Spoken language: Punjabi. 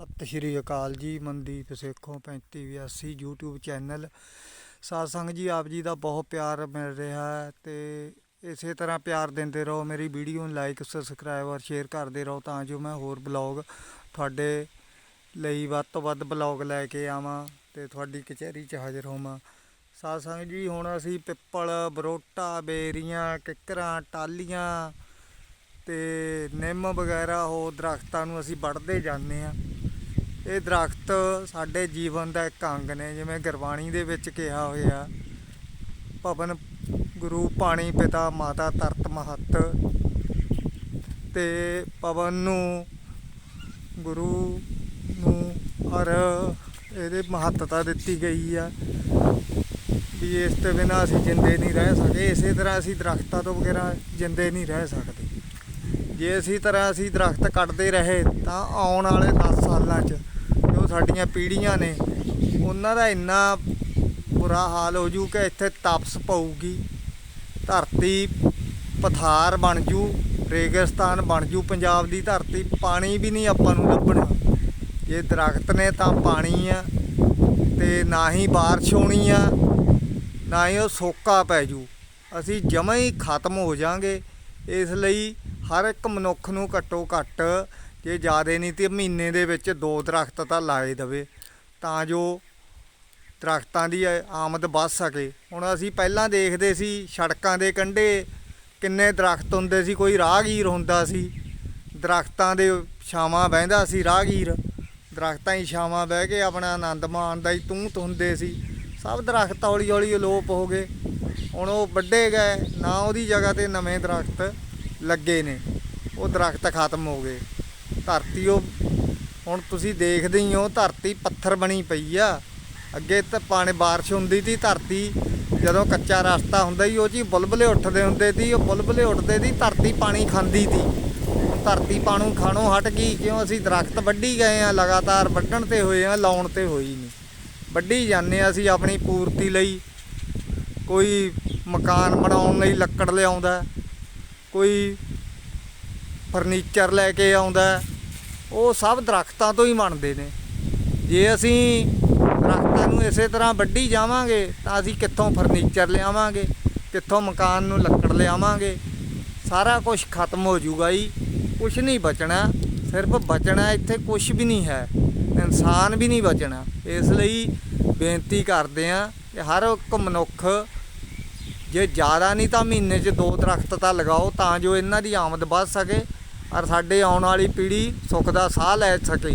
ਸਤਿ ਸ਼੍ਰੀ ਅਕਾਲ ਜੀ, ਮਨਦੀਪ ਸੇਖੋਂ 3582 YouTube ਚੈਨਲ। ਸਾਧ ਜੀ, ਆਪ ਜੀ ਦਾ ਬਹੁਤ ਪਿਆਰ ਮਿਲ ਰਿਹਾ ਹੈ ਤੇ ਇਸੇ ਤਰ੍ਹਾਂ ਪਿਆਰ ਦਿੰਦੇ ਰਹੋ, ਮੇਰੀ ਵੀਡੀਓ ਨੂੰ ਲਾਈਕ ਸਬਸਕ੍ਰਾਈਬ ਔਰ ਸ਼ੇਅਰ ਕਰਦੇ ਰਹੋ ਤਾਂ ਜੋ ਮੈਂ ਹੋਰ ਬਲੌਗ ਤੁਹਾਡੇ ਲਈ ਵੱਧ ਤੋਂ ਵੱਧ ਬਲੌਗ ਲੈ ਕੇ ਆਵਾਂ ਤੇ ਤੁਹਾਡੀ ਕਚਹਿਰੀ 'ਚ ਹਾਜ਼ਰ ਹੋਵਾਂ। ਸਾਧ ਸੰਗਤ ਜੀ, ਹੁਣ ਅਸੀਂ ਪਿੱਪਲ, ਬਰੋਟਾ, ਬੇਰੀਆਂ, ਕਿੱਕਰਾਂ, ਟਾਲੀਆਂ ਤੇ ਨਿੰਮ ਵਗੈਰਾ ਉਹ ਦਰਖਤਾਂ ਨੂੰ ਅਸੀਂ ਵੱਢਦੇ ਜਾਂਦੇ ਆ ਇਹ ਦਰਖਤ ਸਾਡੇ ਜੀਵਨ ਦਾ ਇੱਕ ਅੰਗ ਨੇ, ਜਿਵੇਂ ਗੁਰਬਾਣੀ ਦੇ ਵਿੱਚ ਕਿਹਾ ਹੋਇਆ। ਭਵਨ ਗੁਰੂ ਪਾਣੀ ਪਿਤਾ ਮਾਤਾ ਤਰਤ ਮਹੱਤ। ਤੇ ਪਵਨ ਨੂੰ ਗੁਰੂ ਨੂੰ ਹਰ ਇਹਦੇ ਮਹੱਤਤਾ ਦਿੱਤੀ ਗਈ ਆ। ਵੀ ਇਸ ਤੋਂ ਬਿਨਾਂ ਅਸੀਂ ਜਿੰਦੇ ਨਹੀਂ ਰਹਿ ਸਕਦੇ ਇਸੇ ਤਰ੍ਹਾਂ ਅਸੀਂ ਦਰਖਤਾਂ ਤੋਂ ਵਗੈਰਾ ਜਿੰਦੇ ਨਹੀਂ ਰਹਿ ਸਕਦੇ। ਜੇ ਇਸੇ ਤਰ੍ਹਾਂ ਅਸੀਂ ਦਰਖਤ ਕੱਟਦੇ ਰਹੇ, ਤਾਂ ਆਉਣ ਵਾਲੇ 10 ਸਾਲਾਂ 'ਚ ਸਾਡੀਆਂ ਪੀੜ੍ਹੀਆਂ ਨੇ, ਉਹਨਾਂ ਦਾ ਇੰਨਾ ਬੁਰਾ ਹਾਲ ਹੋ ਜੂ ਕਿ ਇੱਥੇ ਤਪਸ ਪਊਗੀ, ਧਰਤੀ ਪਥਾਰ ਬਣ ਜੂ, ਰੇਗਿਸਤਾਨ ਬਣ ਜੂ, ਪੰਜਾਬ ਦੀ ਧਰਤੀ ਪਾਣੀ ਵੀ ਨਹੀਂ ਆਪਾਂ ਨੂੰ ਲੱਭਣਾ। ਜੇ ਦਰਖਤ ਨੇ ਤਾਂ ਪਾਣੀ ਆ, ਤੇ ਨਾ ਹੀ ਬਾਰਿਸ਼ ਹੋਣੀ ਆ, ਨਾ ਹੀ ਉਹ ਸੋਕਾ ਪੈ ਜੂ। ਅਸੀਂ ਜਮਾਂ ਹੀ ਖਤਮ ਹੋ ਜਾਾਂਗੇ, ਇਸ ਲਈ ਹਰ ਇੱਕ ਮਨੁੱਖ ਨੂੰ ਘੱਟੋ ਘੱਟ ਜੇ ਜ਼ਿਆਦਾ ਨਹੀਂ ਤੇ ਮਹੀਨੇ ਦੇ ਵਿੱਚ ਦੋ ਦਰਖਤ ਤਾਂ ਲਾਏ ਦਵੇ, ਤਾਂ ਜੋ ਦਰਖਤਾਂ ਦੀ ਆਮਦ ਵੱਧ ਸਕੇ। ਹੁਣ ਅਸੀਂ ਪਹਿਲਾਂ ਦੇਖਦੇ ਸੀ ਸੜਕਾਂ ਦੇ ਕੰਢੇ ਕਿੰਨੇ ਦਰਖਤ ਹੁੰਦੇ ਸੀ, ਕੋਈ ਰਾਹਗੀਰ ਹੁੰਦਾ ਸੀ। ਦਰਖਤਾਂ ਦੇ ਛਾਵਾਂ ਬਹਿੰਦਾ ਸੀ ਰਾਹਗੀਰ। ਦਰਖਤਾਂ ਹੀ ਛਾਵਾਂ ਬਹਿ ਕੇ ਆਪਣਾ ਆਨੰਦ ਮਾਣਦਾ ਹੀ ਤੂੰ ਹੁੰਦੇ ਸੀ। ਸਭ ਦਰਖਤ ਹੌਲੀ ਹੌਲੀ ਅਲੋਪ ਹੋ ਗਏ। ਹੁਣ ਉਹ ਵੱਡੇ ਗਏ, ਨਾ ਉਹਦੀ ਜਗ੍ਹਾ ਤੇ ਨਵੇਂ ਦਰਖਤ ਲੱਗੇ ਨੇ। ਉਹ ਦਰਖਤ ਖਤਮ ਹੋ ਗਏ। ਧਰਤੀ ਉਹ, ਹੁਣ ਤੁਸੀਂ ਦੇਖਦੇ ਹੀ ਹੋ, ਧਰਤੀ ਪੱਥਰ ਬਣੀ ਪਈ ਆ। ਅੱਗੇ ਤਾਂ ਪਾਣੀ ਬਾਰਿਸ਼ ਹੁੰਦੀ ਸੀ ਧਰਤੀ ਜਦੋਂ ਕੱਚਾ ਰਸਤਾ ਹੁੰਦਾ ਸੀ, ਉਹ ਜੀ ਬੁਲਬੁਲੇ ਉੱਠਦੇ ਹੁੰਦੇ ਸੀ ਉਹ ਬੁਲਬੁਲੇ ਉੱਠਦੇ ਸੀ ਧਰਤੀ ਪਾਣੀ ਖਾਂਦੀ ਸੀ ਹੁਣ ਧਰਤੀ ਪਾਣੂ ਖਾਣੋਂ ਹਟ ਗਈ, ਕਿਉਂ ਅਸੀਂ ਦਰਖਤ ਵੱਢੀ ਗਏ ਆ, ਲਗਾਤਾਰ ਵੱਢਣ ਤੇ ਹੋਏ ਆ, ਲਾਉਣ ਤੇ ਹੋਈ ਨਹੀਂ ਵੱਢੀ ਜਾਂਦੇ ਆ ਅਸੀਂ ਆਪਣੀ ਪੂਰਤੀ ਲਈ, ਕੋਈ ਮਕਾਨ ਬਣਾਉਣ ਲਈ ਲੱਕੜ ਲਿਆਉਂਦਾ, ਕੋਈ ਫਰਨੀਚਰ ਲੈ ਕੇ ਆਉਂਦਾ ਉਹ ਸਭ ਦਰਖਤਾਂ ਤੋਂ ਹੀ ਬਣਦੇ ਨੇ। ਜੇ ਅਸੀਂ ਦਰਖਤਾਂ ਨੂੰ ਇਸੇ ਤਰ੍ਹਾਂ ਵੱਢੀ ਜਾਵਾਂਗੇ, ਤਾਂ ਅਸੀਂ ਕਿੱਥੋਂ ਫਰਨੀਚਰ ਲਿਆਵਾਂਗੇ, ਕਿੱਥੋਂ ਮਕਾਨ ਨੂੰ ਲੱਕੜ ਲਿਆਵਾਂਗੇ, ਸਾਰਾ ਕੁਝ ਖਤਮ ਹੋ ਜਾਊਗਾ ਜੀ। ਕੁਝ ਨਹੀਂ ਬਚਣਾ, ਸਿਰਫ ਬਚਣਾ ਇੱਥੇ ਕੁਝ ਵੀ ਨਹੀਂ ਹੈ। ਇਨਸਾਨ ਵੀ ਨਹੀਂ ਬਚਣਾ। ਇਸ ਲਈ ਬੇਨਤੀ ਕਰਦੇ ਆਂ ਕਿ ਹਰ ਇੱਕ ਮਨੁੱਖ ਜੇ ਜ਼ਿਆਦਾ ਨਹੀਂ ਤਾਂ ਮਹੀਨੇ 'ਚ ਦੋ ਦਰਖਤ ਤਾਂ ਲਗਾਓ, ਤਾਂ ਜੋ ਇਹਨਾਂ ਦੀ ਆਮਦ ਵੱਧ ਸਕੇ। ਔਰ ਸਾਡੇ ਆਉਣ ਵਾਲੀ ਪੀੜ੍ਹੀ ਸੁੱਖ ਦਾ ਸਾਹ ਲੈ ਸਕੇ।